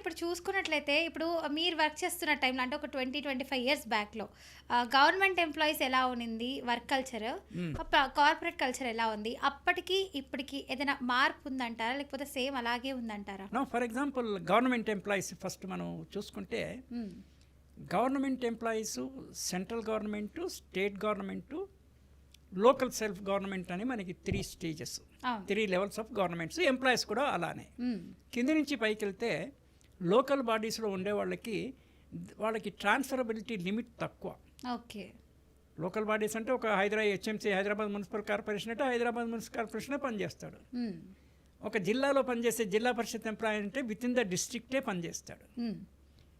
ఇప్పుడు చూసుకున్నట్లయితే ఇప్పుడు మీరు వర్క్ చేస్తున్న టైంలో అంటే ఒక ట్వంటీ ట్వంటీ ఫైవ్ ఇయర్స్ బ్యాక్లో గవర్నమెంట్ ఎంప్లాయీస్ ఎలా ఉన్నింది వర్క్ కల్చర్ కార్పొరేట్ కల్చర్ ఎలా ఉంది? అప్పటికి ఇప్పటికి ఏదైనా మార్పు ఉందంటారా? లేకపోతే సేమ్ అలాగే ఉందంటారా? నా for example government employees first మనం చూసుకుంటే. Government employees central government state government local self government అని మనకి three stages three levels of governments employees కూడా అలానే. మ్మ్. కింది నుంచి పైకి వెళ్తే లోకల్ బాడీస్లో ఉండే వాళ్ళకి వాళ్ళకి ట్రాన్స్ఫరబిలిటీ లిమిట్ తక్కువ ఓకే లోకల్ బాడీస్ అంటే ఒక Hyderabad HMC Hyderabad municipal corporation అంటే హైదరాబాద్ మున్సిపల్ కార్పొరేషనే పనిచేస్తాడు. ఒక జిల్లాలో పనిచేసే జిల్లా పరిషత్ ఎంప్లాయీ అంటే విత్ ఇన్ ద డిస్ట్రిక్టే పనిచేస్తాడు.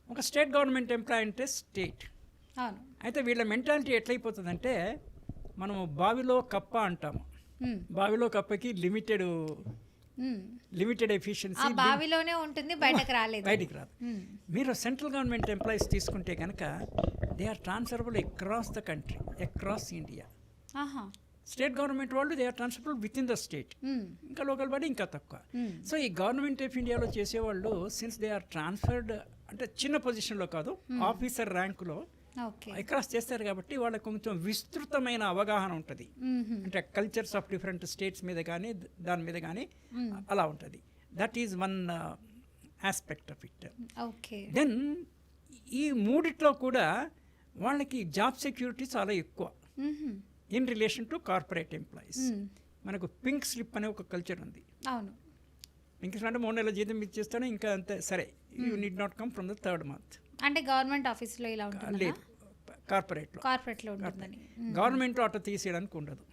ఒక స్టేట్ గవర్నమెంట్ ఎంప్లాయీ అంటే స్టేట్ అయితే వీళ్ళ మెంటాలిటీ ఎట్లయిపోతుందంటే మనము బావిలో కప్ప అంటాము. బావిలో కప్పకి లిమిటెడ్. లిమిటెడ్ ఎఫిషియన్సీ బావిలోనే ఉంటుంది బయటకు రాలేదు. బయటికి రాదు. మ్మ్. మీరు సెంట్రల్ గవర్నమెంట్ ఎంప్లాయీస్ తీసుకుంటే కనుక they are transferable across the country across India state government వాళ్ళు they are transferable within the state. ఇంకా లోకల్ బాడీ ఇంకా తక్కువ. సో ఈ గవర్నమెంట్ ఆఫ్ ఇండియాలో చేసేవాళ్ళు సిన్స్ దే ఆర్ ట్రాన్స్ఫర్డ్ అంటే చిన్న పొజిషన్లో కాదు ఆఫీసర్ ర్యాంకులో ఓకే. అక్రాస్ చేస్తారు కాబట్టి వాళ్ళకి కొంచెం విస్తృతమైన అవగాహన ఉంటుంది. అంటే కల్చర్స్ ఆఫ్ డిఫరెంట్ స్టేట్స్ మీద కానీ దాని మీద కానీ అలా ఉంటుంది. That is one aspect of it okay. Then ఈ మూడిట్లో కూడా వాళ్ళకి జాబ్ సెక్యూరిటీ చాలా ఎక్కువ. In relation to corporate employees. మనకు పింక్ స్లిప్ అనే ఒక కల్చర్ ఉంది. అవును. పింక్ స్లిప్ అంటే మూడు నెలల జీతం ఇచ్చేస్తాను ఇంకా అంతే సరే. You need not come from the third month అంటే గవర్నమెంట్ ఆఫీస్లో ఇలా ఉంటుంది? లేదు కార్పొరేట్లో. కార్పొరేట్లో ఉంటుందని. మ్మ్. గవర్నమెంట్లో అట్లా తీసేయడానికి ఉండదు.